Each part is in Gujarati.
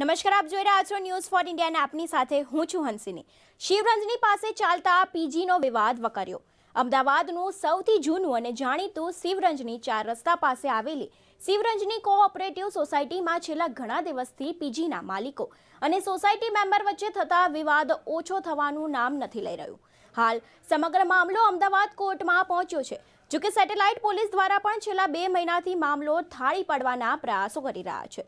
નમસ્કાર, આપ જોઈ રહ્યા છો ન્યૂઝ ફોર ઇન્ડિયાને આપની સાથે હું છું હંસિની. શિવરંજની પાસે ચાલતા પીજીનો વિવાદ વકર્યો. અમદાવાદનું સૌથી જૂનું અને જાણીતું શિવરંજની ચાર રસ્તા પાસે આવેલી શિવરંજની કોઓપરેટિવ સોસાયટીમાં છેલ્લા ઘણા દિવસથી પીજીના માલિકો અને સોસાયટી મેમ્બર વચ્ચે થતા વિવાદ ઓછો થવાનું નામ નથી લઈ રહ્યું. હાલ સમગ્ર મામલો અમદાવાદ કોર્ટમાં પહોંચ્યો છે, જોકે સેટેલાઇટ પોલીસ દ્વારા પણ છેલ્લા બે મહિનાથી મામલો થાળી પડવાના પ્રયાસો કરી રહ્યા છે.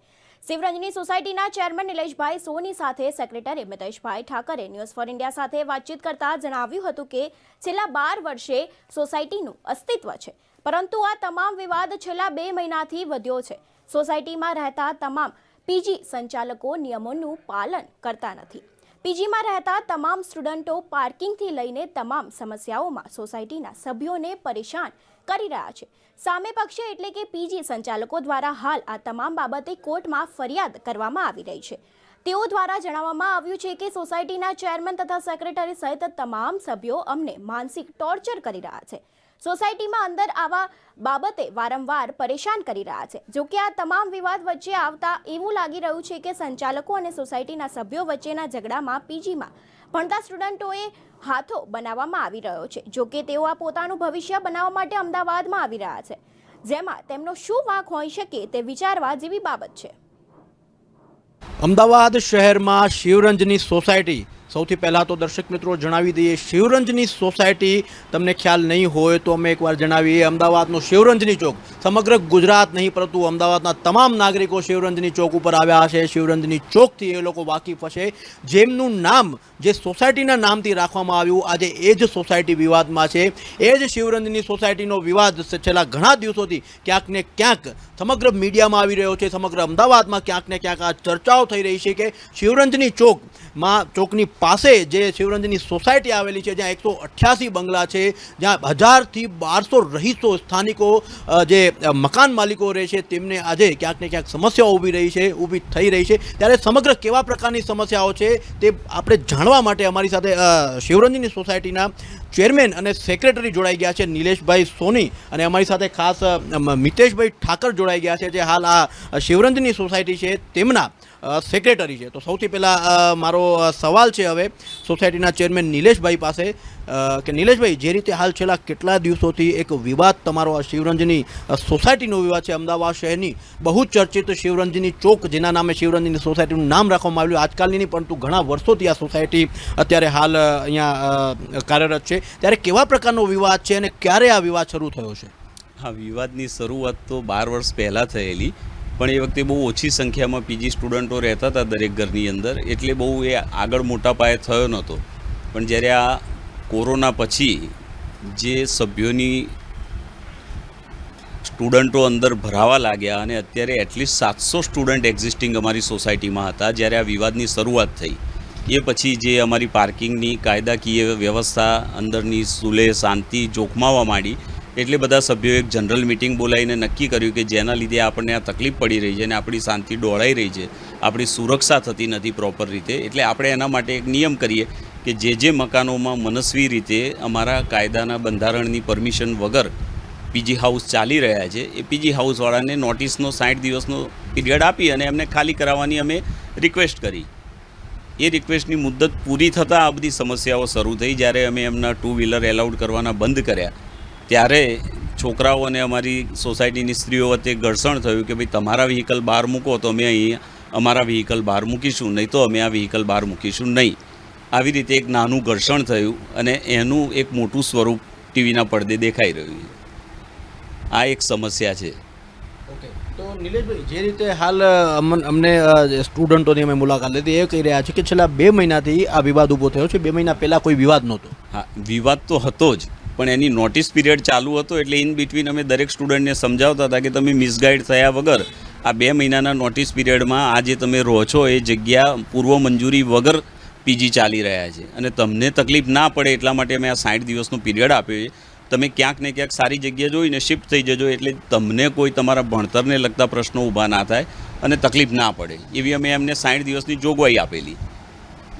શિવરંજની સોસાયટીના ચેરમેન નિલેશભાઈ સોની સાથે secretary Miteshbhai Thakre news for India સાથે વાતચીત કરતા જણાવ્યું હતું કે છેલ્લા બાર વર્ષે સોસાયટીનું અસ્તિત્વ છે, પરંતુ આ તમામ વિવાદ છેલ્લા બે મહિનાથી વધ્યો છે. સોસાયટીમાં રહેતા તમામ પીજી સંચાલકો નિયમોનું પાલન કરતા નથી. પીજીમાં રહેતા તમામ સ્ટુડન્ટો પાર્કિંગથી લઈને તમામ સમસ્યાઓમાં સોસાયટીના સભ્યોને પરેશાન કરી રહ્યા છે. સામે પક્ષે એટલે કે પીજી સંચાલકો દ્વારા હાલ આ તમામ બાબતે કોર્ટમાં ફરિયાદ કરવામાં આવી રહી છે. તેઓ દ્વારા જણાવવામાં આવ્યું છે કે સોસાયટીના ચેરમેન તથા સેક્રેટરી સહિત તમામ સભ્યો અમને માનસિક ટોર્ચર કરી રહ્યા છે. સોસાયટીમાં અંદર આવા બાબતે વારંવાર પરેશાન કરી રહ્યા છે. જો કે આ તમામ વિવાદ વચ્ચે આવતા એવું લાગી રહ્યું છે કે સંચાલકો અને સોસાયટીના સભ્યો વચ્ચેના ઝઘડામાં પીજીમાં ભણતા સ્ટુડન્ટોએ હાથો બનાવવામાં આવી રહ્યો છે જોકે તેઓ આ પોતાનું ભવિષ્ય બનાવવા માટે અમદાવાદમાં આવી રહ્યા છે. જેમાં તેમનો શું વાંક હોઈ શકે તે વિચારવા જેવી બાબત છે. અમદાવાદ શહેરમાં શિવરંજની સોસાયટી સૌથી પહેલાં તો દર્શક મિત્રો જણાવી દઈએ, શિવરંજની સોસાયટી તમને ખ્યાલ નહીં હોય તો અમે એકવાર જણાવીએ. અમદાવાદનો શિવરંજની ચોક સમગ્ર ગુજરાત નહીં, પરંતુ અમદાવાદના તમામ નાગરિકો શિવરંજની ચોક ઉપર આવ્યા છે શિવરંજની ચોકથી એ લોકો વાકેફ હશે. જેમનું નામ, જે સોસાયટીના નામથી રાખવામાં આવ્યું, આજે એ જ સોસાયટી વિવાદમાં છે. એ જ શિવરંજની સોસાયટીનો વિવાદ છેલ્લા ઘણા દિવસોથી ક્યાંક ને ક્યાંક સમગ્ર મીડિયામાં આવી રહ્યો છે. સમગ્ર અમદાવાદમાં ક્યાંક ને ક્યાંક આ ચર્ચાઓ થઈ રહી છે કે શિવરંજની ચોકમાં ચોકની પાસે જે શિવરંજની સોસાયટી આવેલી છે, જ્યાં એકસો અઠ્યાસી બંગલા છે, જ્યાં હજારથી બારસો રહીશો સ્થાનિકો જે મકાન માલિકો રહે છે, તેમને આજે ક્યાંક ને ક્યાંક સમસ્યાઓ ઊભી રહી છે, ઊભી થઈ રહી છે. ત્યારે સમગ્ર કેવા પ્રકારની સમસ્યાઓ છે, તે આપણે જાણવા માટે અમારી સાથે શિવરંજની સોસાયટીના ચેરમેન અને સેક્રેટરી જોડાઈ ગયા છે નિલેશભાઈ સોની અને અમારી સાથે ખાસ મિતેશભાઈ ઠાકર જોડાઈ ગયા છે જે હાલ આ શિવરંજની સોસાયટી છે, તેમના સેક્રેટરી છે. તો સૌથી પહેલાં મારો સવાલ છે હવે સોસાયટીના ચેરમેન નિલેશભાઈ પાસે. કે નિલેશભાઈ, જે રીતે હાલ છેલ્લા કેટલા દિવસોથી એક વિવાદ તમારો આ શિવરંજની સોસાયટીનો વિવાદ છે, અમદાવાદ શહેરની, બહુ ચર્ચિત શિવરંજની ચોક, જેના નામે શિવરંજની સોસાયટીનું નામ રાખવામાં આવ્યું, આજકાલની નહીં, પરંતુ ઘણા વર્ષોથી આ સોસાયટી અત્યારે હાલ અહીંયા કાર્યરત છે. ત્યારે કેવા પ્રકારનો વિવાદ છે અને ક્યારે આ વિવાદ શરૂ થયો છે? હા, વિવાદની શરૂઆત તો બાર વર્ષ પહેલાં થયેલી, પણ એ વખતે બહુ ઓછી સંખ્યામાં પીજી સ્ટુડન્ટો રહેતા હતા દરેક ઘરની અંદર, એટલે બહુ એ આગળ મોટા પાયે થયો નહોતો. પણ જ્યારે આ કોરોના પછી જે સભ્યોની સ્ટુડન્ટો અંદર ભરાવા લાગ્યા અને અત્યારે એટલીસ્ટ સાતસો સ્ટુડન્ટ એક્ઝિસ્ટિંગ અમારી સોસાયટીમાં હતા, જ્યારે આ વિવાદની શરૂઆત થઈ. એ પછી જે અમારી પાર્કિંગની કાયદાકીય વ્યવસ્થા અંદરની સુલે શાંતિ જોખમાવા માંડી, એટલે બધા સભ્યોએ એક જનરલ મિટિંગ બોલાવીને નક્કી કર્યું કે જેના લીધે આપણને આ તકલીફ પડી રહી છે અને આપણી શાંતિ ડોળાઈ રહી છે. આપણી સુરક્ષા થતી નથી પ્રોપર રીતે, એટલે આપણે એના માટે એક નિયમ કરીએ કે જે જે મકાનોમાં મનસ્વી રીતે અમારા કાયદાના બંધારણની પરમિશન વગર પીજી હાઉસ ચાલી રહ્યા છે, એ પીજી હાઉસવાળાને નોટિસનો સાઠ દિવસનો પીરિયડ આપી અને એમને ખાલી કરાવવાની અમે રિક્વેસ્ટ કરી. એ રિક્વેસ્ટની મુદ્દત પૂરી થતાં આ બધી સમસ્યાઓ શરૂ થઈ. જ્યારે અમે એમના ટુ વ્હીલર એલાઉડ કરવાના બંધ કર્યા, ત્યારે છોકરાઓ અને અમારી સોસાયટીની સ્ત્રીઓ વચ્ચે ઘર્ષણ થયું કે ભાઈ, તમારા વ્હીકલ બહાર મૂકો તો અમે અહીં અમારા વ્હીકલ બહાર મૂકીશું, નહીં તો અમે આ વ્હીકલ બહાર મૂકીશું નહીં. આવી રીતે એક નાનું ઘર્ષણ થયું અને એનું એક મોટું સ્વરૂપ ટીવીના પડદે દેખાઈ રહ્યું છે. આ એક સમસ્યા છે. ઓકે. તો નિલેશભાઈ જે રીતે હાલ અમને સ્ટુડન્ટોની અમે મુલાકાત લીધી એ કહી રહ્યા છે કે છેલ્લા બે મહિનાથી આ વિવાદ ઊભો થયો છે. બે મહિના પહેલાં કોઈ વિવાદ નહોતો. હા વિવાદ તો હતો જ પણ એની નોટિસ પીરિયડ ચાલુ હતો એટલે ઇન બિટવીન અમે દરેક સ્ટુડન્ટને સમજાવતા હતા કે તમે મિસગાઈડ થયા વગર આ બે મહિનાના નોટિસ પીરિયડમાં આ જે તમે રહો છો એ જગ્યા પૂર્વ મંજૂરી વગર પીજી ચાલી રહ્યા છે. અને તમને તકલીફ ના પડે એટલા માટે અમે આ સાઠ દિવસનો પીરિયડ આપ્યો છે. તમે ક્યાંક ને ક્યાંક સારી જગ્યા જોઈને શિફ્ટ થઈ જજો એટલે તમને કોઈ તમારા ભણતરને લગતા પ્રશ્નો ઊભા ના થાય અને તકલીફ ના પડે. એવી અમે એમને સાઠ દિવસની જોગવાઈ આપેલી.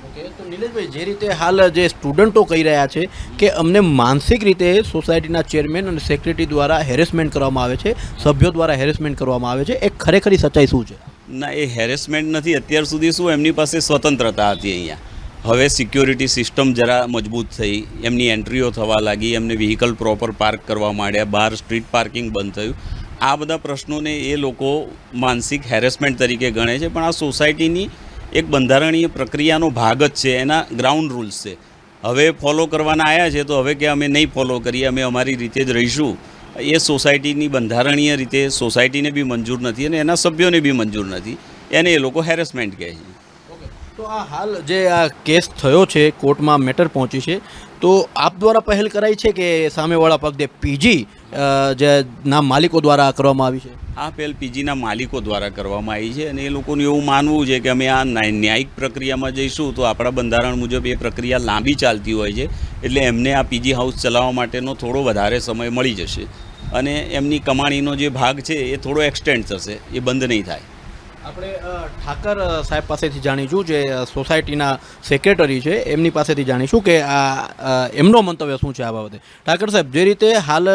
ઓકે તો નિલેશભાઈ જે રીતે હાલ જે સ્ટુડન્ટો કહી રહ્યા છે કે અમને માનસિક રીતે સોસાયટીના ચેરમેન અને સેક્રેટરી દ્વારા હેરેસમેન્ટ કરવામાં આવે છે સભ્યો દ્વારા હેરેસમેન્ટ કરવામાં આવે છે એ ખરેખરી સચ્ચાઈ શું છે? ના એ હેરેસમેન્ટ નથી. અત્યાર સુધી શું એમની પાસે સ્વતંત્રતા હતી અહીંયા. હવે સિક્યોરિટી સિસ્ટમ જરા મજબૂત થઈ. એમની એન્ટ્રીઓ થવા લાગી, એમને વ્હીકલ પ્રોપર પાર્ક કરવા માંડ્યા, બહાર સ્ટ્રીટ પાર્કિંગ બંધ થયું. આ બધા પ્રશ્નોને એ લોકો માનસિક હેરેસમેન્ટ તરીકે ગણે છે, પણ આ સોસાયટીની એક બંધારણીય પ્રક્રિયાનો ભાગ જ છે, એના ગ્રાઉન્ડ રૂલ્સ છે. હવે ફોલો કરવાના આવ્યા છે, તો હવે કે અમે નહીં ફોલો કરીએ, અમે અમારી રીતે જ રહીશું. એ સોસાયટીની બંધારણીય રીતે સોસાયટીને બી મંજૂર નથી અને એના સભ્યોને બી મંજૂર નથી. એને એ લોકો હેરેસમેન્ટ કહે છે. તો આ હાલ જે આ કેસ થયો છે, કોર્ટમાં મેટર પહોંચી છે, તો આપ દ્વારા પહેલ કરાઈ છે કે સામેવાળા પગદે પીજી જે ના માલિકો દ્વારા કરવામાં આવી છે? આ પહેલ પીજીના માલિકો દ્વારા કરવામાં આવી છે અને એ લોકોનું એવું માનવું છે કે અમે આ ન્યાયિક પ્રક્રિયામાં જઈશું તો આપણા બંધારણ મુજબ એ પ્રક્રિયા લાંબી ચાલતી હોય છે એટલે એમને આ પીજી હાઉસ ચલાવવા માટેનો થોડો વધારે સમય મળી જશે અને એમની કમાણીનો જે ભાગ છે એ થોડો એક્સટેન્ડ થશે, એ બંધ નહીં થાય. આપણે ઠાકર સાહેબ પાસેથી જાણીશું જે સોસાયટીના સેક્રેટરી છે, એમની પાસેથી જાણીશું કે આ એમનો મંતવ્ય શું છે આ બાબતે. ઠાકર સાહેબ, જે રીતે હાલ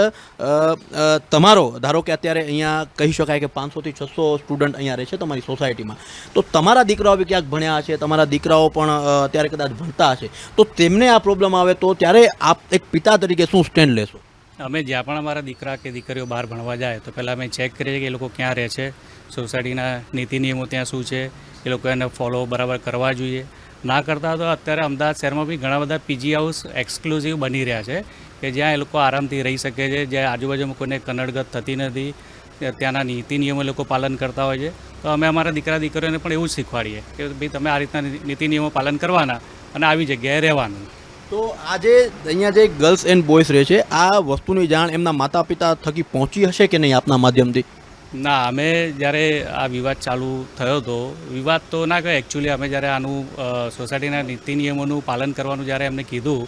તમારો, ધારો કે અત્યારે અહીંયા કહી શકાય કે પાંચસોથી છસો સ્ટુડન્ટ અહીંયા રહે છે તમારી સોસાયટીમાં, તો તમારા દીકરાઓ બી ક્યાંક ભણ્યા છે તમારા દીકરાઓ પણ અત્યારે કદાચ ભણતા હશે, તો તેમને આ પ્રોબ્લેમ આવે તો ત્યારે આપ એક પિતા તરીકે શું સ્ટેન્ડ લેશો? અમે જ્યાં પણ અમારા દીકરા કે દીકરીઓ બહાર ભણવા જાય, તો પહેલાં અમે ચેક કરીએ કે એ લોકો ક્યાં રહે છે સોસાયટીના નીતિ નિયમો ત્યાં શું છે, એ લોકો એને ફોલો બરાબર કરવા જોઈએ. ના કરતા તો અત્યારે અમદાવાદ શહેરમાં બી ઘણા બધા પીજી હાઉસ એક્સક્લુઝિવ બની રહ્યા છે, કે જ્યાં એ લોકો આરામથી રહી શકે છે, જ્યાં આજુબાજુમાં કોઈને કનડગત થતી નથી ત્યાંના નીતિ નિયમો લોકો પાલન કરતા હોય છે. તો અમે અમારા દીકરા દીકરીઓને પણ એવું જ શીખવાડીએ, કે ભાઈ તમે આ રીતના નીતિ નિયમો પાલન કરવાના અને આવી જગ્યાએ રહેવાનું. તો આજે અહીંયા જે ગર્લ્સ એન્ડ બોયઝ રહે છે, આ વસ્તુની જાણ એમના માતા પિતા થકી પહોંચી હશે કે નહીં આપના માધ્યમથી? ના, અમે જ્યારે આ વિવાદ ચાલુ થયો હતો, વિવાદ તો ના કહે એકચ્યુઅલી અમે જ્યારે આનું સોસાયટીના નીતિ નિયમોનું પાલન કરવાનું જ્યારે એમને કીધું,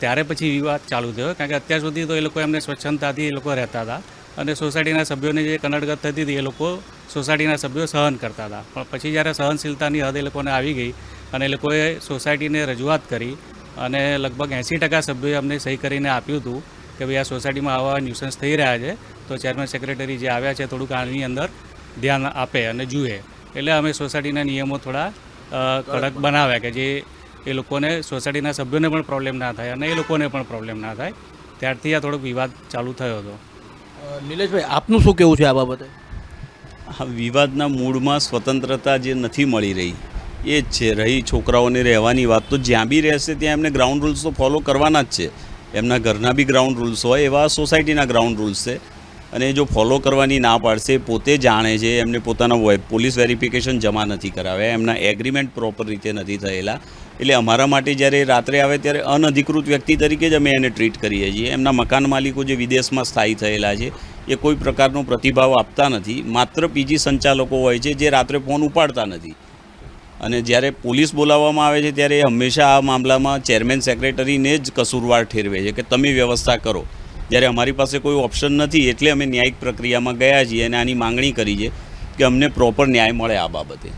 ત્યારે પછી વિવાદ ચાલુ થયો. કારણ કે અત્યાર સુધી તો એ લોકો એમને સ્વચ્છતાથી એ લોકો રહેતા હતા. અને સોસાયટીના સભ્યોને જે કનડગત થતી હતી, એ લોકો સોસાયટીના સભ્યો સહન કરતા હતા. પણ પછી જ્યારે સહનશીલતાની હદ એ લોકોને આવી ગઈ અને એ લોકોએ સોસાયટીને રજૂઆત કરી અને લગભગ એંસી ટકા સભ્યોએ અમને સહી કરીને આપ્યું હતું કે ભાઈ આ સોસાયટીમાં આવા ન્યુસન્સ થઈ રહ્યા છે તો ચેરમેન સેક્રેટરી જે આવ્યા છે થોડુંક આની અંદર ધ્યાન આપે અને જુએ. એટલે અમે સોસાયટીના નિયમો થોડા કડક બનાવ્યા કે જે એ લોકોને સોસાયટીના સભ્યોને પણ પ્રોબ્લેમ ના થાય અને એ લોકોને પણ પ્રોબ્લેમ ના થાય. ત્યારથી આ થોડોક વિવાદ ચાલુ થયો હતો. નિલેશભાઈ આપનું શું કહેવું છે આ બાબતે? આ વિવાદના મૂળમાં સ્વતંત્રતા જે નથી મળી રહી એ જ છે. રહી છોકરાઓને રહેવાની વાત તો જ્યાં બી રહેશે ત્યાં એમને ગ્રાઉન્ડ રૂલ્સ તો ફોલો કરવાના જ છે. એમના ઘરના બી ગ્રાઉન્ડ રૂલ્સ હોય, એવા સોસાયટીના ગ્રાઉન્ડ રૂલ્સ છે. અને જો ફોલો કરવાની ના પાડશે, પોતે જાણે છે, એમને પોતાના પોલીસ વેરિફિકેશન જમા નથી કરાવ્યા, એમના એગ્રીમેન્ટ પ્રોપર રીતે નથી થયેલા. એટલે અમારા માટે જ્યારે રાત્રે આવે ત્યારે અનધિકૃત વ્યક્તિ તરીકે જ અમે એને ટ્રીટ કરીએ છીએ. એમના મકાન માલિકો જે વિદેશમાં સ્થાયી થયેલા છે, એ કોઈ પ્રકારનો પ્રતિભાવ આપતા નથી. માત્ર પીજી સંચાલકો હોય છે, જે રાત્રે ફોન ઉપાડતા નથી. અને જ્યારે પોલીસ બોલાવવામાં આવે છે ત્યારે એ હંમેશા આ મામલામાં ચેરમેન સેક્રેટરીને જ કસૂરવાર ઠેરવે છે કે તમે વ્યવસ્થા કરો. જ્યારે અમારી પાસે કોઈ ઓપ્શન નથી એટલે અમે ન્યાયિક પ્રક્રિયામાં ગયા છીએ અને આની માંગણી કરી છે કે અમને પ્રોપર ન્યાય મળે આ બાબતે.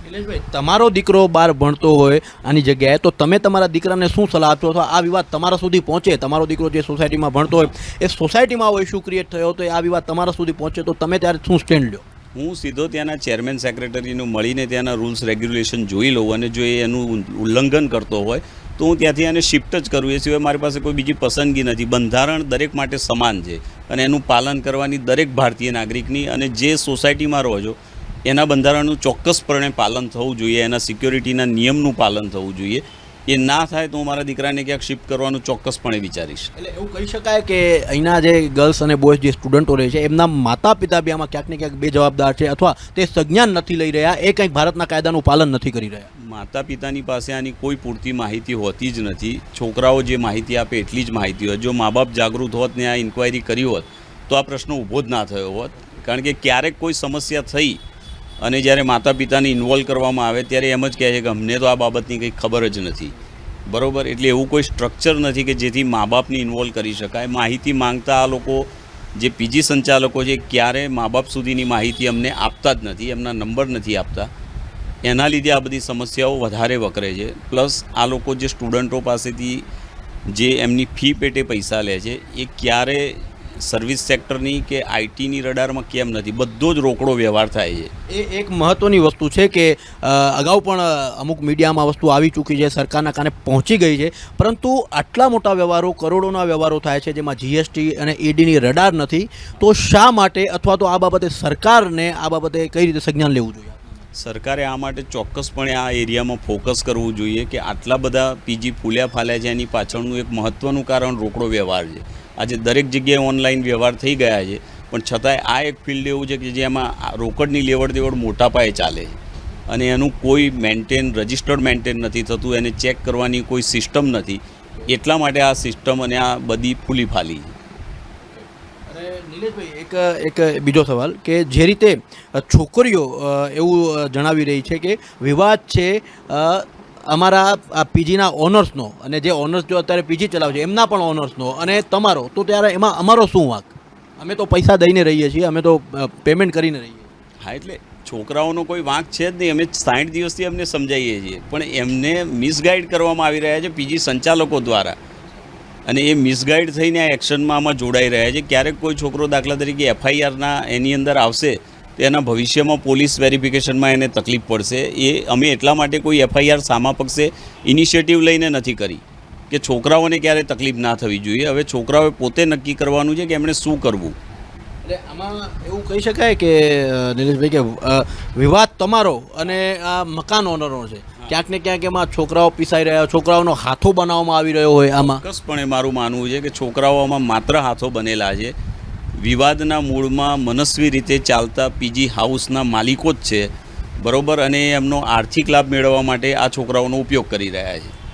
તમારો દીકરો બહાર ભણતો હોય આની જગ્યાએ, તો તમે તમારા દીકરાને શું સલાહ આપશો? અથવા આ વિવાદ તમારા સુધી પહોંચે? તમારો દીકરો જે સોસાયટીમાં ભણતો હોય, એ સોસાયટીમાં આવો ઇસ્યુ ક્રિએટ થયો, તો આ વિવાદ તમારા સુધી પહોંચે, તો તમે ત્યારે શું સ્ટેન્ડ લ્યો? હું સીધો ત્યાંના ચેરમેન સેક્રેટરીનું મળીને ત્યાંના રૂલ્સ રેગ્યુલેશન જોઈ લઉં અને જો એનું ઉલ્લંઘન કરતો હોય, તો હું ત્યાંથી એને શિફ્ટ જ કરું. એ સિવાય મારી પાસે કોઈ બીજી પસંદગી નથી. બંધારણ દરેક માટે સમાન છે અને એનું પાલન કરવાની દરેક ભારતીય નાગરિકની અને જે સોસાયટીમાં રહો છો, એના બંધારણનું ચોક્કસપણે પાલન થવું જોઈએ, એના સિક્યોરિટીના નિયમનું પાલન થવું જોઈએ. એ ના થાય તો હું મારા દીકરાને ક્યાંક શિફ્ટ કરવાનું ચોક્કસપણે વિચારીશ. એટલે એવું કહી શકાય કે અહીંના જે ગર્લ્સ અને બોયઝ જે સ્ટુડન્ટો રહે છે એમના માતા પિતા બી આમાં ક્યાંક ને ક્યાંક બેજવાબદાર છે અથવા તે સંજ્ઞાન નથી લઈ રહ્યા એ કંઈક ભારતના કાયદાનું પાલન નથી કરી રહ્યા. માતા પિતાની પાસે આની કોઈ પૂરતી માહિતી હોતી જ નથી. છોકરાઓ જે માહિતી આપે એટલી જ માહિતી હોય. જો મા બાપ જાગૃત હોત ને આ ઇન્ક્વાયરી કરી હોત તો આ પ્રશ્ન ઊભો જ ના થયો હોત. કારણ કે ક્યારેક કોઈ સમસ્યા થઈ અને જ્યારે માતા પિતાને ઇન્વોલ્વ કરવામાં આવે ત્યારે એમ જ કહે છે કે અમને તો આ બાબતની કંઈ ખબર જ નથી. બરાબર? એટલે એવું કોઈ સ્ટ્રક્ચર નથી કે જેથી મા બાપને ઇન્વોલ્વ કરી શકાય. માહિતી માંગતા આ લોકો, જે પીજી સંચાલકો છે, ક્યારે મા બાપ સુધીની માહિતી અમને આપતા જ નથી, એમના નંબર નથી આપતા. એના લીધે આ બધી સમસ્યાઓ વધારે વકરે છે. પ્લસ આ લોકો જે સ્ટુડન્ટો પાસેથી જે એમની ફી પેટે પૈસા લે છે, એ ક્યારે સર્વિસ સેક્ટરની કે આઈટીની રડારમાં કેમ નથી? બધો જ રોકડો વ્યવહાર થાય છે. એ એક મહત્વની વસ્તુ છે કે અગાઉ પણ અમુક મીડિયામાં વસ્તુ આવી ચૂકી છે સરકારના કાને પહોંચી ગઈ છે. પરંતુ આટલા મોટા વ્યવહારો કરોડોના વ્યવહારો થાય છે જેમાં જીએસટી અને ઈડીની રડાર નથી તો શા માટે અથવા તો આ બાબતે સરકારને આ બાબતે કઈ રીતે સંજ્ઞાન લેવું જોઈએ? સરકારે આ માટે ચોક્કસપણે આ એરિયામાં ફોકસ કરવું જોઈએ કે આટલા બધા પીજી ફૂલ્યા ફાલ્યા છે એની પાછળનું એક મહત્ત્વનું કારણ રોકડો વ્યવહાર છે. આજે દરેક જગ્યાએ ઓનલાઈન વ્યવહાર થઈ ગયા છે. પણ છતાંય આ એક ફિલ્ડ એવું છે કે જેમાં રોકડની લેવડ દેવડ મોટા પાયે ચાલે છે. અને એનું કોઈ મેન્ટેન રજિસ્ટર્ડ મેન્ટેન નથી થતું, એને ચેક કરવાની કોઈ સિસ્ટમ નથી. એટલા માટે આ સિસ્ટમ અને આ બધી ફૂલી ફાલી નીલેશભાઈ, એક એક બીજો સવાલ કે જે રીતે છોકરીઓ એવું જણાવી રહી છે કે વિવાદ છે અમારા પીજીના ઓનર્સનો અને જે ઓનર્સ જો અત્યારે પીજી ચલાવે છે, એમના પણ ઓનર્સનો અને તમારો, તો ત્યારે એમાં અમારો શું વાંક? અમે તો પૈસા દઈને રહીએ છીએ, અમે તો પેમેન્ટ કરીને રહીએ હા, એટલે છોકરાઓનો કોઈ વાંક છે જ નહીં. અમે સાઠ દિવસથી અમને સમજાવીએ છીએ. પણ એમને મિસગાઈડ કરવામાં આવી રહ્યા છે પીજી સંચાલકો દ્વારા. અને એ મિસગાઈડ થઈને આ એક્શનમાં આમાં જોડાઈ રહ્યા છે. ક્યારેક કોઈ છોકરો દાખલા તરીકે એફઆઈઆરના એની અંદર આવશે તો એના ભવિષ્યમાં પોલીસ વેરિફિકેશનમાં એને તકલીફ પડશે. એ અમે એટલા માટે કોઈ એફઆઈઆર સામા પક્ષે ઇનિશિયેટિવ લઈને નથી કરી કે છોકરાઓને ક્યારે તકલીફ ના થવી જોઈએ. હવે છોકરાઓએ પોતે નક્કી કરવાનું છે કે એમણે શું કરવું. એટલે આમાં એવું કહી શકાય કે નિલેશભાઈ કે વિવાદ તમારો અને આ મકાન ઓનરનો છે. ક્યાંક ને ક્યાંક એમાં છોકરાઓ પીસાઈ રહ્યા છોકરાઓનો હાથો બનાવવામાં આવી રહ્યો હોય આમાં. ચોક્કસપણે મારું માનવું છે કે છોકરાઓમાં માત્ર હાથો બનેલા છે. વિવાદના મૂળમાં મનસ્વી રીતે ચાલતા પીજી હાઉસના માલિકો જ છે. બરોબર, અને એમનો આર્થિક લાભ મેળવવા માટે આ છોકરાઓનો ઉપયોગ કરી રહ્યા છે.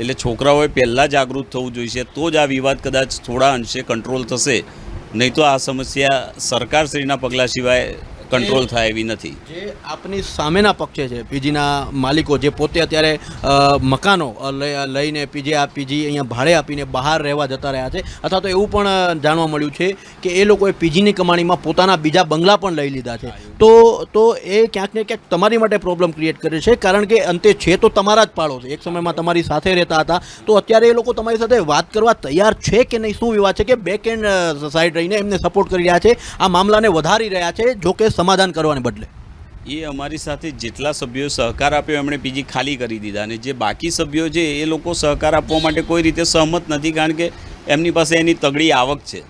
એટલે છોકરાઓએ પહેલાં જાગૃત થવું જોઈશે, તો જ આ વિવાદ કદાચ થોડા અંશે કંટ્રોલ થશે. નહીં તો આ સમસ્યા સરકારશ્રીના પગલાં સિવાય કંટ્રોલ થાય એવી નથી. જે આપની સામેના પક્ષે છે પીજીના માલિકો જે પોતે અત્યારે મકાનો લઈને પીજી આ પીજી અહીંયા ભાડે આપીને બહાર રહેવા જતા રહ્યા છે. અથવા તો એવું પણ જાણવા મળ્યું છે કે એ લોકોએ પીજીની કમાણીમાં પોતાના બીજા બંગલા પણ લઈ લીધા છે. તો તો એ ક્યાંક ને ક્યાંક તમારી માટે પ્રોબ્લેમ ક્રિએટ કરે છે કારણ કે અંતે છે તો તમારા જ પાડો છે. એક સમયમાં તમારી સાથે રહેતા હતા. તો અત્યારે એ લોકો તમારી સાથે વાત કરવા તૈયાર છે કે નહીં? શું વિવાદ છે કે બેક એન્ડ સાઈડ રહીને એમને સપોર્ટ કરી રહ્યા છે? આ મામલાને વધારી રહ્યા છે જો કે સમાધાન કરવાને બદલે? એ અમારી સાથે જેટલા સભ્યો સહકાર આપ્યો, એમણે પીજી ખાલી કરી દીધા. અને જે બાકી સભ્યો છે, એ લોકો સહકાર આપવા માટે કોઈ રીતે સહમત નથી, કારણ કે એમની પાસે એની તગડી આવક છે.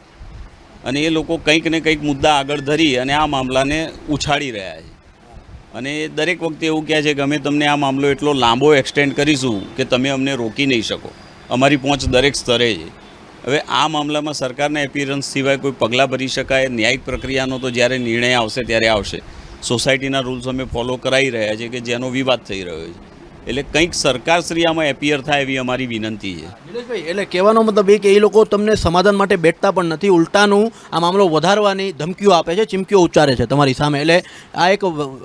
અને એ લોકો કંઈક ને કંઈક મુદ્દા આગળ ધરી અને આ મામલાને ઉછાળી રહ્યા છે. અને દરેક વખતે એવું કહે છે કે અમે તમને આ મામલો એટલો લાંબો એક્સટેન્ડ કરીશું કે તમે અમને રોકી નહીં શકો. અમારી પહોંચ દરેક સ્તરે છે. હવે આ મામલામાં સરકારના એપિયરન્સ સિવાય કોઈ પગલાં ભરી શકાય, ન્યાયિક પ્રક્રિયાનો તો જ્યારે નિર્ણય આવશે ત્યારે આવશે. સોસાયટીના રૂલ્સ અમે ફોલો કરાવી રહ્યા છે કે જેનો વિવાદ થઈ રહ્યો છે. એટલે કંઈક સરકારશ્રી આમાં એપિયર થાય એવી અમારી વિનંતી છે. નિલેશભાઈ એટલે કહેવાનો મતલબ એ કે એ લોકો તમને સમાધાન માટે બેઠતા પણ નથી. ઉલટાનું આ મામલો વધારવાની ધમકીઓ આપે છે ચીમકીઓ ઉચ્ચારે છે તમારી સામે. એટલે આ એક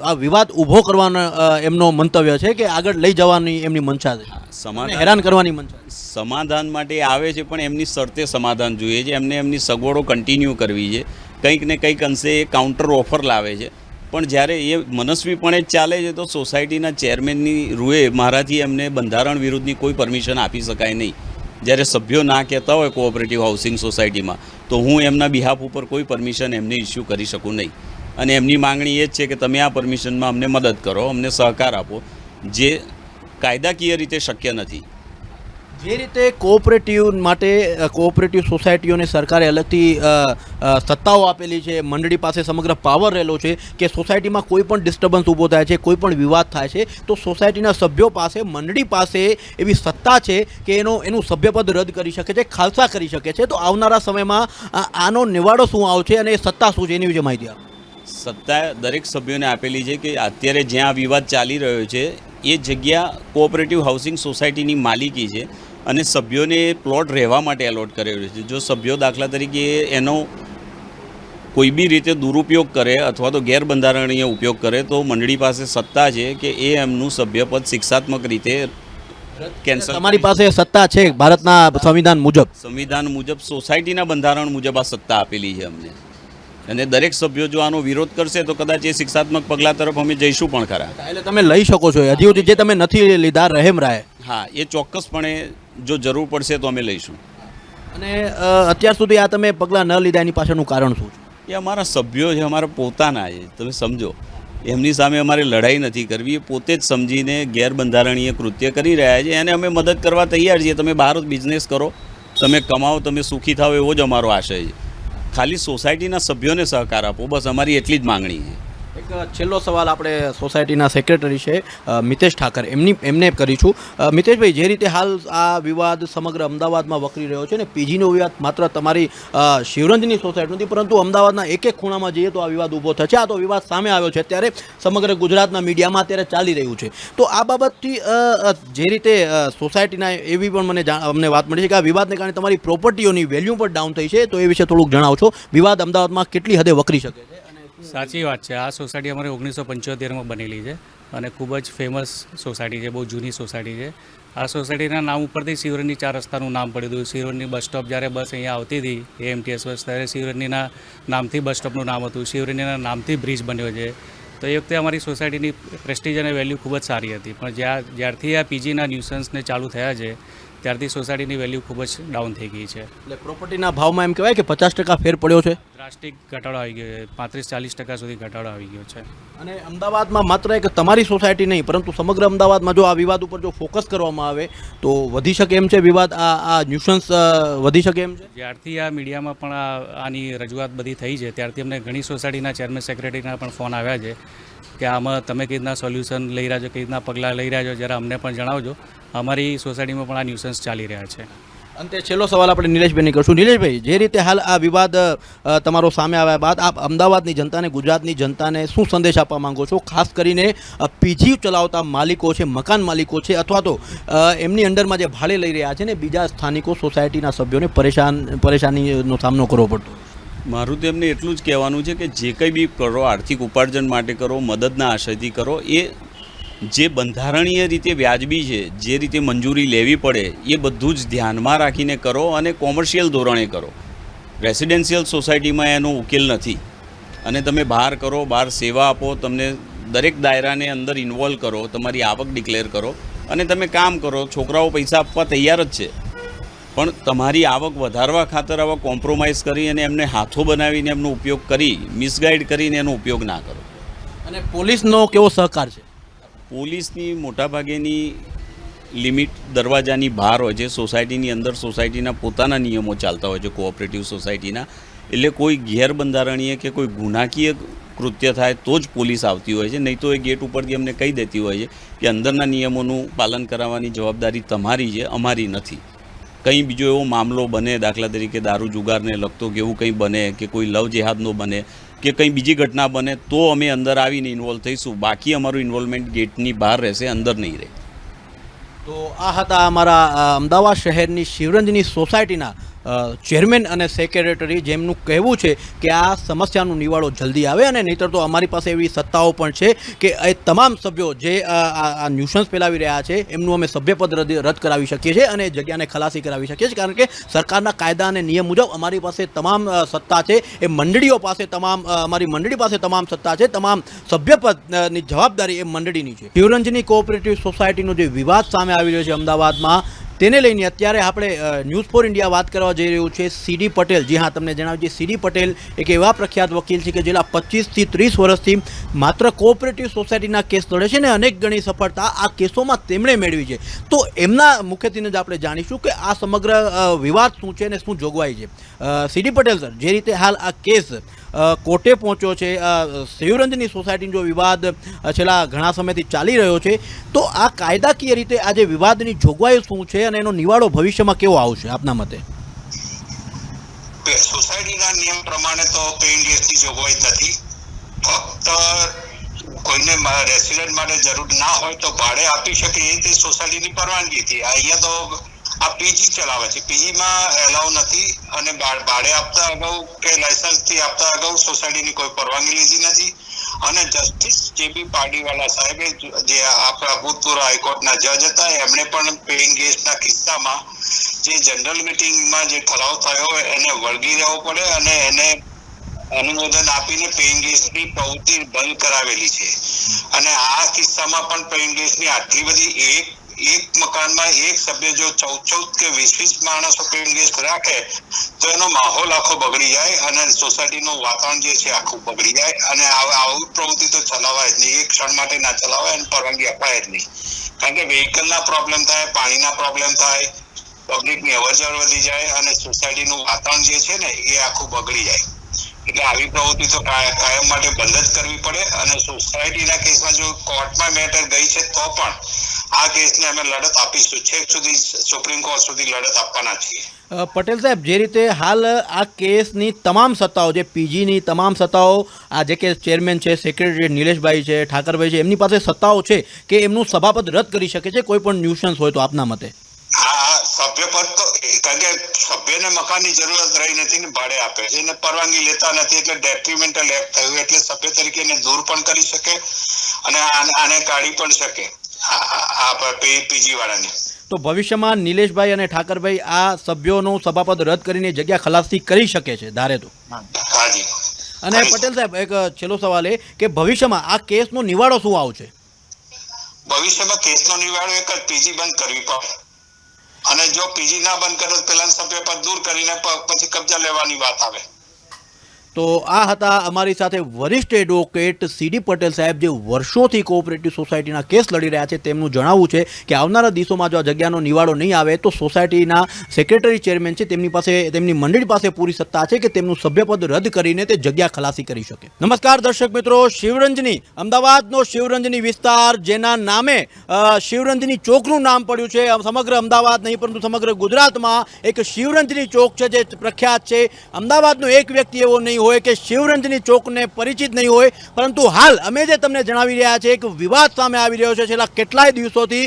આ વિવાદ ઊભો કરવાનો એમનો મંતવ્ય છે કે આગળ લઈ જવાની એમની મંશા છે. સમાધાન હેરાન કરવાની મંશા સમાધાન માટે આવે છે પણ એમની શરતે સમાધાન જોઈએ છે. એમને એમની સગવડો કન્ટિન્યુ કરવી છે. કંઈક ને કંઈક અંશે કાઉન્ટર ઓફર લાવે છે. પણ જ્યારે એ મનસ્વીપણે ચાલે છે, તો સોસાયટીના ચેરમેનની રૂએ મારાથી એમને બંધારણ વિરુદ્ધની કોઈ પરમિશન આપી શકાય નહીં. જ્યારે સભ્યો ના કહેતા હોય કોઓપરેટિવ હાઉસિંગ સોસાયટીમાં તો હું એમના બિહાફ ઉપર કોઈ પરમિશન એમને ઇસ્યુ કરી શકું નહીં. અને એમની માંગણી એ જ છે કે તમે આ પરમિશનમાં અમને મદદ કરો, અમને સહકાર આપો, જે કાયદાકીય રીતે શક્ય નથી. જે રીતે કોઓપરેટિવ માટે કોઓપરેટિવ સોસાયટીઓને સરકારે અલગથી સત્તાઓ આપેલી છે, મંડળી પાસે સમગ્ર પાવર રહેલો છે કે સોસાયટીમાં કોઈ પણ ડિસ્ટર્બન્સ ઊભો થાય છે, કોઈ પણ વિવાદ થાય છે, તો સોસાયટીના સભ્યો પાસે, મંડળી પાસે એવી સત્તા છે કે એનો, એનું સભ્યપદ રદ કરી શકે છે, ખાલસા કરી શકે છે. તો આવનારા સમયમાં આનો નિવાડો શું આવશે અને એ સત્તા શું છે એની વિશે માહિતી આપ. સત્તા દરેક સભ્યોને આપેલી છે કે અત્યારે જ્યાં વિવાદ ચાલી રહ્યો છે એ જગ્યા કોઓપરેટિવ હાઉસિંગ સોસાયટીની માલિકી છે અને સભ્યોને પ્લોટ રહેવા માટે એલોટ કરેલો છે. જો સભ્યો દાખલા તરીકે એનો કોઈ બી રીતે દુરુપયોગ કરે અથવા તો ગેરબંધારણીય ઉપયોગ કરે તો મંડળી પાસે સત્તા છે કે એ એમનું સભ્યપદ શિક્ષાત્મક રીતે કેન્સલ તમારી પાસે સત્તા છે ભારતના સંવિધાન મુજબ? સંવિધાન મુજબ સોસાયટીના બંધારણ મુજબ આ સત્તા આપેલી છે અમને. અને દરેક સભ્યો જો આનો વિરોધ કરશે તો કદાચ એ શિક્ષાત્મક પગલાં તરફ અમે જઈશું પણ ખરા. એટલે તમે લઈ શકો છો હજી સુધી જે તમે નથી લીધા રહેમ રાય. હા એ ચોક્કસપણે જો જરૂર પડશે તો અમે લઈશું. અને અત્યાર સુધી આ તમે પગલાં ન લીધા એની પાછળનું કારણ શું છે? એ અમારા સભ્યો છે અમારા પોતાના છે તમે સમજો. એમની સામે અમારે લડાઈ નથી કરવી એ પોતે જ સમજીને ગેરબંધારણીય કૃત્ય કરી રહ્યા છે એને અમે મદદ કરવા તૈયાર છીએ. તમે બહાર બિઝનેસ કરો તમે કમાઓ તમે સુખી થાઓ એવો જ અમારો આશય છે. ખાલી સોસાયટીના સભ્યોને સહકાર આપો બસ અમારી એટલી જ માંગણી છે. એક છેલ્લો સવાલ આપણે સોસાયટીના સેક્રેટરી છે મિતેશ ઠાકર. એમની, એમને કરીશું મિતેશભાઈ, જે રીતે હાલ આ વિવાદ સમગ્ર અમદાવાદમાં વકરી રહ્યો છે ને, પીજીનો વિવાદ માત્ર તમારી શિવરંજની સોસાયટી નથી, પરંતુ અમદાવાદના એક એક ખૂણામાં જઈએ તો આ વિવાદ ઊભો થશે. આ તો વિવાદ સામે આવ્યો છે અત્યારે સમગ્ર ગુજરાતના મીડિયામાં અત્યારે ચાલી રહ્યું છે. તો આ બાબતથી જે રીતે સોસાયટીના એવી પણ મને અમને વાત મળી છે કે આ વિવાદને કારણે તમારી પ્રોપર્ટીઓની વેલ્યુ પણ ડાઉન થઈ છે. તો એ વિશે થોડુંક જણાવશો. વિવાદ અમદાવાદમાં કેટલી હદે વકરી શકે છે? સાચી વાત છે. આ સોસાયટી અમારી ઓગણીસો પંચોતેરમાં બનેલી છે અને ખૂબ જ ફેમસ સોસાયટી છે. બહુ જૂની સોસાયટી છે. આ સોસાયટીના નામ ઉપરથી શિવરણની ચાર રસ્તાનું નામ પડ્યું હતું. શિવરણની બસ સ્ટોપ જ્યારે બસ અહીંયા આવતી હતી એએમટીએસ બસ, ત્યારે શિવરણનીના નામથી બસ સ્ટોપનું નામ હતું. શિવરણનીના નામથી બ્રિજ બન્યો છે. તો એ વખતે અમારી સોસાયટીની પ્રેસ્ટીજ અને વેલ્યુ ખૂબ જ સારી હતી. પણ જ્યાં, જ્યારથી આ પીજીના ન્યુસન્સને ચાલુ થયા છે ત્યારથી સોસાયટીની વેલ્યુ ખૂબ જ ડાઉન થઈ ગઈ છે. એટલે પ્રોપર્ટીના ભાવમાં એમ કહેવાય કે પચાસ ટકા ફેર પડ્યો છે? ડ્રાસ્ટિક ઘટાડો આવી ગયો છે. પાંત્રીસ ચાલીસ ટકા સુધી ઘટાડો આવી ગયો છે. અને અમદાવાદમાં માત્ર એક તમારી સોસાયટી નહીં પરંતુ સમગ્ર અમદાવાદમાં જો આ વિવાદ ઉપર જો ફોકસ કરવામાં આવે તો વધી શકે એમ છે વિવાદ? આ આ ન્યુસન્સ વધી શકે એમ છે? જ્યારથી આ મીડિયામાં પણ આ આની રજૂઆત બધી થઈ છે ત્યારથી અમને ઘણી સોસાયટીના ચેરમેન સેક્રેટરીના પણ ફોન આવ્યા છે કે આમાં તમે કઈ રીતના સોલ્યુશન લઈ રહ્યા છો કઈ રીતના પગલાં લઈ રહ્યા છો જરા અમને પણ જણાવજો. અમારી સોસાયટીમાં પણ આ ન્યુસન્સ ચાલી રહ્યા છે. અંતે છેલ્લો સવાલ આપણે નિલેશભાઈને કરશું. નિલેશભાઈ જે રીતે હાલ આ વિવાદ તમારો સામે આવ્યા બાદ આપ અમદાવાદની જનતાને ગુજરાતની જનતાને શું સંદેશ આપવા માંગો છો? ખાસ કરીને પીજી ચલાવતા માલિકો છે મકાન માલિકો છે અથવા તો એમની અંડરમાં જે ભાડે લઈ રહ્યા છે ને બીજા સ્થાનિકો સોસાયટીના સભ્યોને પરેશાન પરેશાનીનો સામનો કરવો પડતો. મારું તો એમને એટલું જ કહેવાનું છે કે જે કંઈ બી કરો આર્થિક ઉપાર્જન માટે કરો મદદના આશયથી કરો એ જે બંધારણીય રીતે વ્યાજબી છે, જે રીતે મંજૂરી લેવી પડે, એ બધું જ ધ્યાનમાં રાખીને કરો અને કોમર્શિયલ ધોરણે કરો. રેસિડેન્શિયલ સોસાયટીમાં એનો ઉકેલ નથી. અને તમે બહાર કરો, બહાર સેવા આપો, તમને દરેક દાયરાને અંદર ઇન્વોલ્વ કરો, તમારી આવક ડિક્લેર કરો અને તમે કામ કરો, છોકરાઓ પૈસા આપવા તૈયાર જ છે. પણ તમારી આવક વધારવા ખાતર આવા કોમ્પ્રોમાઇઝ કરી અને એમને હાથો બનાવીને એમનો ઉપયોગ કરી મિસગાઈડ કરીને એનો ઉપયોગ ના કરો. અને પોલીસનો કેવો સહકાર છે? પોલીસની મોટાભાગેની લિમિટ દરવાજાની બહાર હોય છે. સોસાયટીની અંદર સોસાયટીના પોતાના નિયમો ચાલતા હોય છે, કોઓપરેટિવ સોસાયટીના. એટલે કોઈ ગેરબંધારણીય કે કોઈ ગુનાકીય કૃત્ય થાય તો જ પોલીસ આવતી હોય છે. નહીં તો એ ગેટ ઉપરથી અમને કહી દેતી હોય છે કે અંદરના નિયમોનું પાલન કરાવવાની જવાબદારી તમારી છે, અમારી નથી. કંઈ બીજો એવો મામલો બને દાખલા તરીકે દારૂ જુગારને લગતો કે એવું કંઈ બને કે કોઈ લવ જેહાદનો બને કે કંઈ બીજી ઘટના બને તો અમે અંદર આવીને ઇન્વોલ્વ થઈશું. બાકી અમારું ઇન્વોલ્વમેન્ટ ગેટની બહાર રહેશે, અંદર નહીં રહે. તો આ હતા અમારા અમદાવાદ શહેરની શિવરંજની સોસાયટીના ચેરમેન અને સેક્રેટરી જેમનું કહેવું છે કે આ સમસ્યાનું નિવાડો જલ્દી આવે અને નહીંતર તો અમારી પાસે એવી સત્તાઓ પણ છે કે એ તમામ સભ્યો જે આ ન્યુશન્સ ફેલાવી રહ્યા છે, એમનું અમે સભ્યપદ રદ કરાવી શકીએ છીએ અને જગ્યાને ખલાસી કરાવી શકીએ છીએ. કારણ કે સરકારના કાયદા અને નિયમ મુજબ અમારી પાસે તમામ સત્તા છે. એ મંડળીઓ પાસે તમામ અમારી મંડળી પાસે તમામ સત્તા છે. તમામ સભ્યપદની જવાબદારી એ મંડળીની છે. શિવરંજની કોઓપરેટિવ સોસાયટીનો જે વિવાદ સામે આવી રહ્યો છે અમદાવાદમાં તેને લઈને અત્યારે આપણે ન્યૂઝ ફોર ઇન્ડિયા વાત કરવા જઈ રહ્યું છે સીડી પટેલ જી હા, તમને જણાવ્યું છે સીડી પટેલ એક એવા પ્રખ્યાત વકીલ છે કે જેલા પચીસથી ત્રીસ વર્ષથી માત્ર કોઓપરેટિવ સોસાયટીના કેસ લડે છે ને અનેક ગણી સફળતા આ કેસોમાં તેમણે મેળવી છે. તો એમના મુખ્યથી જ આપણે જાણીશું કે આ સમગ્ર વિવાદ શું છે અને શું જોગવાઈ છે. સીડી પટેલ સર જે રીતે હાલ આ કેસ કોર્ટે પહોંચ્યો છે. શિવરંજની સોસાયટીનો જો વિવાદ છેલ્લા ઘણા સમયથી ચાલી રહ્યો છે, તો આ કાયદાકીય રીતે આજે વિવાદની જોગવાઈ શું છે અને એનો નિવાડો ભવિષ્યમાં કેવો આવશે આપના મતે? સોસાયટીના નિયમ પ્રમાણે તો પેઇંગ જોગવાઈ નથી. ફક્ત કોઈને રેસિડેન્ટ માટે જરૂર ના હોય તો ભાડે આપી શકે એ તે સોસાયટીની પરવાનગીથી અહીંયા તો આ પીજી ચલાવે છે. પીજીમાં એલાઉ નથી અને ભાડે આપતા અગાઉ કે લાયસન્સથી આપતા અગાઉ સોસાયટીની કોઈ પરવાનગી લીધી નથી. અને જસ્ટિસ જેબી પાડીવાલા સાહેબે જે આપણા ભૂતપૂર્વ હાઈકોર્ટના જજ હતા, એમણે પણ પેઇંગ ગેસ્ટના કિસ્સામાં જે જનરલ મિટિંગમાં જે ઠરાવ થયો એને વળગી રહેવો પડે અને એને અનુમોદન આપીને પેઇંગ ગેસ્ટની પ્રવૃત્તિ બંધ કરાવેલી છે. અને આ કિસ્સામાં પણ પેઇંગ ગેસ્ટની આટલી બધી એક એક મકાનમાં એક સભ્ય જો ચૌદ ચૌદ કે વીસ વીસ માણસો પેઇન્ટ ગેસ્ટ રાખે, તો એનો માહોલ આખો બગડી જાય અને સોસાયટીનું વાતાવરણ જે છે આખું બગડી જાય અને આવી પ્રવૃત્તિ તો ચલાવાય જ નહીં. એક ક્ષણ માટે ના ચલાવાય અને પરવાનગી અપાય જ નહીં. કારણ કે વેહિકલના પ્રોબ્લેમ થાય, પાણીના પ્રોબ્લેમ થાય પબ્લિકની અવરજવર વધી જાય અને સોસાયટીનું વાતાવરણ જે છે ને એ આખું બગડી જાય. એટલે આવી પ્રવૃત્તિ તો કાયમ માટે બંધ જ કરવી પડે અને સોસાયટીના કેસમાં જો કોર્ટમાં મેટર ગઈ છે તો પણ આ કેસને અમે લડત આપીશું. છેક સુધી સુપ્રીમ કોર્ટ સુધી લડત આપવાના છીએ. પટેલ સાહેબ જે રીતે હાલ આ કેસની તમામ સત્તાઓ જે પીજીની તમામ સત્તાઓ આ જે કે ચેરમેન છે સેક્રેટરી નિલેશભાઈ છે ઠાકરભાઈ છે એમની પાસે સત્તાઓ છે કે એમનું સભાપદ રદ કરી શકે છે કોઈ પણ ન્યુસન્સ હોય તો આપના મતે? હા સભ્ય પદ તો કારણ કે સભ્યને મકાનની જરૂરત રહી નથી ને ભાડે આપે છે. ને પરવાનગી લેતા નથી એટલે ડેટ્રીમેન્ટલ એક્ટ થયું. એટલે સભ્ય તરીકે એને દૂર પણ કરી શકે અને આને કાઢી પણ શકે. તો ભવિષ્યમાં નિલેશભાઈ અને ઠાકરભાઈ આ સભ્યોનું સભાપદ રદ કરીને જગ્યા ખલાસી કરી શકે છે ધારે તો. અને પટેલ સાહેબ એક છેલ્લો સવાલ એ કે ભવિષ્યમાં આ કેસનો નિવાડો શું આવશે? ભવિષ્યમાં કેસનો નિવાડો એક જ પીજી બંધ કરવી પડે. અને જો પીજી ના બંધ કરે તો પેલા સભ્ય પદ દૂર કરીને પછી કબજા લેવાની વાત આવે. તો આ હતા અમારી સાથે વરિષ્ઠ એડવોકેટ સીડી પટેલ સાહેબ, જે વર્ષોથી કોઓપરેટિવ સોસાયટીના કેસ લડી રહ્યા છે. તેમનું જણાવવું છે કે આવનારા દિવસોમાં જો આ જગ્યાનો નિવાડો નહીં આવે, તો સોસાયટીના સેક્રેટરી ચેરમેન છે, તેમની પાસે, તેમની મંડળી પાસે પૂરી સત્તા છે કે તેમનું સભ્યપદ રદ કરીને તે જગ્યા ખલાસી કરી શકે. નમસ્કાર દર્શક મિત્રો, શિવરંજની, અમદાવાદનો શિવરંજની વિસ્તાર, જેના નામે શિવરંજની ચોકનું નામ પડ્યું છે. સમગ્ર અમદાવાદ નહીં, પરંતુ સમગ્ર ગુજરાતમાં એક શિવરંજની ચોક છે, જે પ્રખ્યાત છે. અમદાવાદનો એક વ્યક્તિ એવો નહીં હોય કે શિવરંજની ચોકને પરિચિત નહીં હોય, પરંતુ હાલ અમે જે તમને જણાવી રહ્યા છે એક વિવાદ સામે આવી રહ્યો છે. છેલ્લા કેટલાય દિવસોથી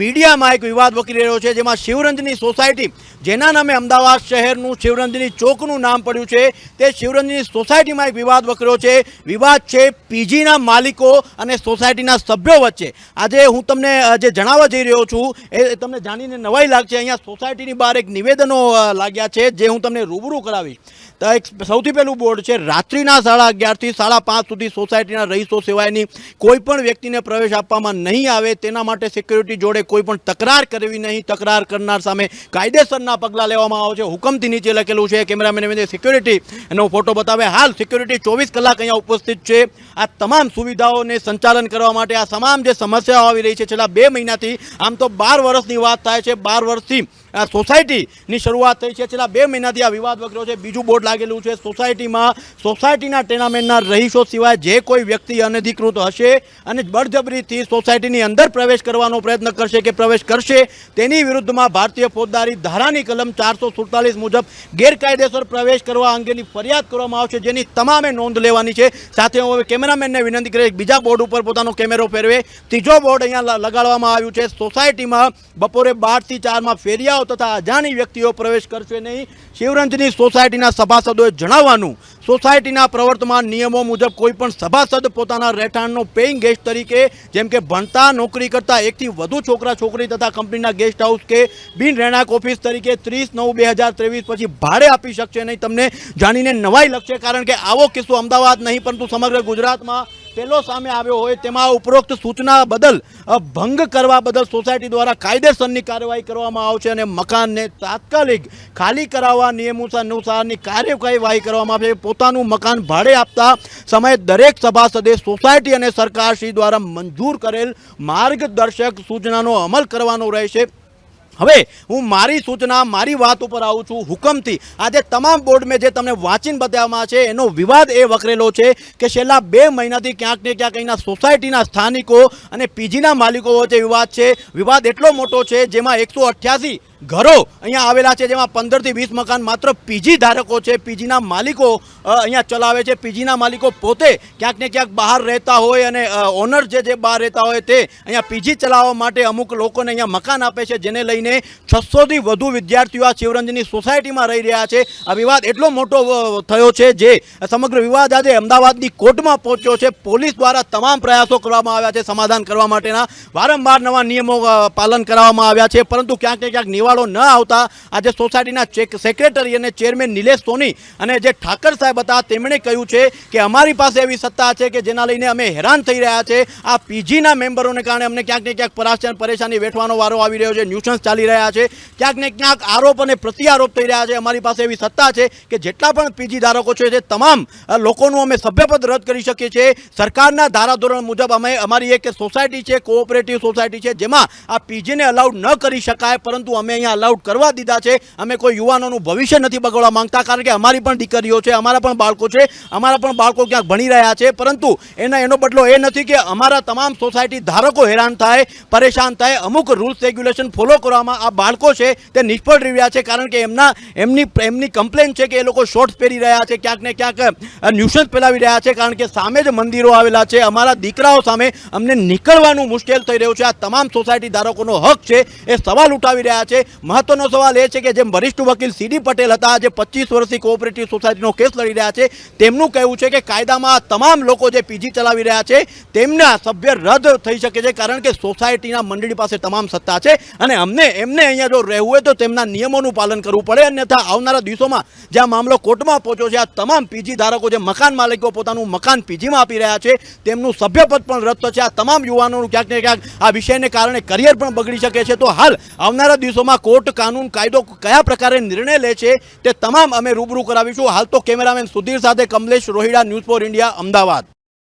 મીડિયામાં એક વિવાદ વકરી રહ્યો છે, જેમાં શિવરંજની સોસાયટી જેના નામે અમદાવાદ શહેરનું શિવરંજની ચોકનું નામ પડ્યું છે. તે શિવરંજની સોસાયટીમાં એક વિવાદ વકર્યો છે. વિવાદ છે પીજીના માલિકો અને સોસાયટીના સભ્યો વચ્ચે. આજે હું તમને જે જણાવવા જઈ રહ્યો છું, એ તમને જાણીને નવાઈ લાગશે. અહીંયા સોસાયટીની બહાર એક નિવેદનો લાગ્યા છે, જે હું તમને રૂબરૂ કરાવીશ. તો એક સૌથી પહેલું બોર્ડ છે, રાત્રિના સાડા અગિયારથી સાડા પાંચ સુધી સોસાયટીના રહીશો સિવાયની કોઈ પણ વ્યક્તિને પ્રવેશ આપવામાં નહીં આવે. તેના માટે સિક્યુરિટી જોડે કોઈ પણ તકરાર કરવી નહીં. તકરાર કરનાર સામે કાયદેસરના પગલાં લેવામાં આવે છે. હુકમથી નીચે લખેલું છે, કેમેરામેન સિક્યુરિટી એનો ફોટો બતાવે, હાલ સિક્યુરિટી ચોવીસ કલાક અહીંયા ઉપસ્થિત છે. આ તમામ સુવિધાઓને સંચાલન કરવા માટે આ તમામ જે સમસ્યાઓ આવી રહી છે, છેલ્લા બે મહિનાથી, આમ તો બાર વર્ષની વાત થાય છે, બાર વર્ષથી સોસાયટીની શરૂઆત થઈ છે. છેલ્લા બે મહિનાથી આ વિવાદ વકર્યો છે. બીજું બોર્ડ લાગેલું છે. સોસાયટીમાં, સોસાયટીના ટેનામેન્ટના રહીશો સિવાય જે કોઈ વ્યક્તિ અનધિકૃત હશે અને બળજબરીથી સોસાયટીની અંદર પ્રવેશ કરવાનો પ્રયત્ન કરશે કે પ્રવેશ કરશે, તેની વિરુદ્ધમાં ભારતીય ફોજદારી ધારાની કલમ ચારસો સુડતાલીસ મુજબ ગેરકાયદેસર પ્રવેશ કરવા અંગેની ફરિયાદ કરવામાં આવશે, જેની તમામે નોંધ લેવાની છે. સાથે હું હવે કેમેરામેનને વિનંતી કરીશ, બીજા બોર્ડ ઉપર પોતાનો કેમેરો ફેરવે. ત્રીજો બોર્ડ અહીંયા લગાડવામાં આવ્યું છે. સોસાયટીમાં બપોરે બારથી ચારમાં ફેરિયાઓ તથા અજાણી વ્યક્તિઓ પ્રવેશ કરશે નહીં. શિવરંજની સોસાયટીના સભાસદોએ જણાવવાનું, સોસાયટીના પ્રવર્તમાન નિયમો મુજબ કોઈપણ સભાસદ પોતાના રહેઠાણનો પેઇંગ ગેસ્ટ તરીકે, જેમ કે ભણતા, નોકરી કરતા એકથી વધુ છોકરા, છોકરી તથા કંપનીના ગેસ્ટ હાઉસ કે બિન રહેણાંક ઓફિસ તરીકે ત્રીસ નવ બે હજાર ત્રેવીસ પછી ભાડે આપી શકશે નહીં. તમને જાણીને નવાઈ લગશે કારણ કે આવો કિસ્સો અમદાવાદ નહીં, પરંતુ સમગ્ર ગુજરાતમાં પહેલો સામે આવ્યો હોય તેમાં ઉપરોક્ત સૂચના બદલ ભંગ કરવા બદલ સોસાયટી દ્વારા કાયદેસરની કાર્યવાહી કરવામાં આવશે અને મકાનને તાત્કાલિક ખાલી કરાવવા નિયમોનુસારની કાર્યવાહી કરવામાં આવશે. પોતાનું મકાન ભાડે આપતા સમયે દરેક સભાસદે સોસાયટી અને સરકારશ્રી દ્વારા મંજૂર કરેલ માર્ગદર્શક સૂચનાનો અમલ કરવાનો રહેશે. હવે હું મારી સૂચના, મારી વાત ઉપર આવું છું હુકમથી. આજે તમામ બોર્ડ મેં જે તમને વાંચીને બતાવવામાં છે, એનો વિવાદ એ વકરેલો છે કે છેલ્લા બે મહિનાથી ક્યાંક ને ક્યાંક અહીંના સોસાયટીના સ્થાનિકો અને પીજીના માલિકો વચ્ચે વિવાદ છે. વિવાદ એટલો મોટો છે, જેમાં એકસો અઠ્યાસી ઘરો અહીંયા આવેલા છે, જેમાં પંદરથી વીસ મકાન માત્ર પીજી ધારકો છે પીજીના માલિકો અહીંયા ચલાવે છે. પીજીના માલિકો પોતે ક્યાંક ને ક્યાંક બહાર રહેતા હોય અને ઓનર જે જે બહાર રહેતા હોય તે અહીંયા પીજી ચલાવવા માટે અમુક લોકોને અહીંયા મકાન આપે છે, જેને લઈને છસોથી વધુ વિદ્યાર્થીઓ આ શિવરંજની સોસાયટીમાં રહી રહ્યા છે. આ વિવાદ એટલો મોટો થયો છે જે સમગ્ર વિવાદ આજે અમદાવાદની કોર્ટમાં પહોંચ્યો છે. પોલીસ દ્વારા તમામ પ્રયાસો કરવામાં આવ્યા છે, સમાધાન કરવા માટેના. વારંવાર નવા નિયમો પાલન કરાવવામાં આવ્યા છે, પરંતુ ક્યાંક ને ક્યાંક નિવાડ નિવાડો ન આવતા આજે સોસાયટીના ચેક સેક્રેટરી અને ચેરમેન નિલેશ સોની અને જે ઠાકર સાહેબ હતા, તેમણે કહ્યું છે કે અમારી પાસે એવી સત્તા છે કે જેના લઈને અમે હેરાન થઈ રહ્યા છે. આ પીજીના મેમ્બરોને કારણે અમને ક્યાંક ને ક્યાંક પરાશ- પરેશાની વેઠવાનો વારો આવી રહ્યો છે, ન્યુસન્સ ચાલી રહ્યા છે. ક્યાંક ને ક્યાંક આરોપ અને પ્રત્યારોપ થઈ રહ્યા છે. અમારી પાસે એવી સત્તા છે કે જેટલા પણ પીજી ધારકો છે, તે તમામ લોકોનું અમે સભ્યપદ રદ કરી શકીએ છીએ. સરકારના ધારાધોરણ મુજબ અમે, અમારી એક સોસાયટી છે, કોઓપરેટિવ સોસાયટી છે, જેમાં આ પીજીને અલાઉડ ન કરી શકાય, પરંતુ અમે અહીંયા અલાઉડ કરવા દીધા છે. અમે કોઈ યુવાનોનું ભવિષ્ય નથી બગાડવા માંગતા, કારણ કે અમારી પણ દીકરીઓ છે, અમારા પણ બાળકો છે, અમારા પણ બાળકો ક્યાંક ભણી રહ્યા છે. પરંતુ એના, એનો બદલો એ નથી કે અમારા તમામ સોસાયટી ધારકો હેરાન થાય, પરેશાન થાય, અમુક રૂલ્સ રેગ્યુલેશન ફોલો કરવામાં આ બાળકો છે તે નિષ્ફળ રહી રહ્યા છે, કારણ કે એમના, એમની એમની કમ્પ્લેન છે કે એ લોકો શોર્ટ્સ પહેરી રહ્યા છે, ક્યાંક ને ક્યાંક ન્યુસન્સ ફેલાવી રહ્યા છે, કારણ કે સામે જ મંદિરો આવેલા છે, અમારા દીકરાઓ સામે અમને નીકળવાનું મુશ્કેલ થઈ રહ્યું છે. આ તમામ સોસાયટી ધારકોનો હક છે, એ સવાલ ઉઠાવી રહ્યા છે. મહત્વનો સવાલ એ છે કે જેમ વરિષ્ઠ વકીલ સીડી પટેલ હતા, જે પચીસ વર્ષથી કોઓપરેટિવ સોસાયટીનો કેસ લડી રહ્યા છે, તેમનું કહેવું છે કે કાયદામાં તમામ લોકો જે પીજી ચલાવી રહ્યા છે, તેમના સભ્ય રદ થઈ શકે છે કારણ કે સોસાયટીના મંડળી પાસે તમામ સત્તા છે અને અમને, એમને અહીંયા જો રહેવું હોય તો તેમના નિયમોનું પાલન કરવું પડે. અન્યથા આવનારા દિવસોમાં જે મામલો કોર્ટમાં પહોંચ્યો છે આ તમામ પીજી ધારકો જે મકાન માલિકો પોતાનું મકાન પીજીમાં આપી રહ્યા છે, તેમનું સભ્યપદ પણ રદ થશે. આ તમામ યુવાનોનું ક્યાંક ને ક્યાંક આ વિષયને કારણે કરિયર પણ બગડી શકે છે. તો હાલ આવનારા દિવસોમાં કોર્ટ કાનૂન કાયદો કયા પ્રકારે નિર્ણય લે છે તે તમામ અમે રૂબરૂ કરાવીશું. હાલ તો કેમેરામેન સુધીર સાથે Kamlesh Rohida, news for India, Ahmedabad.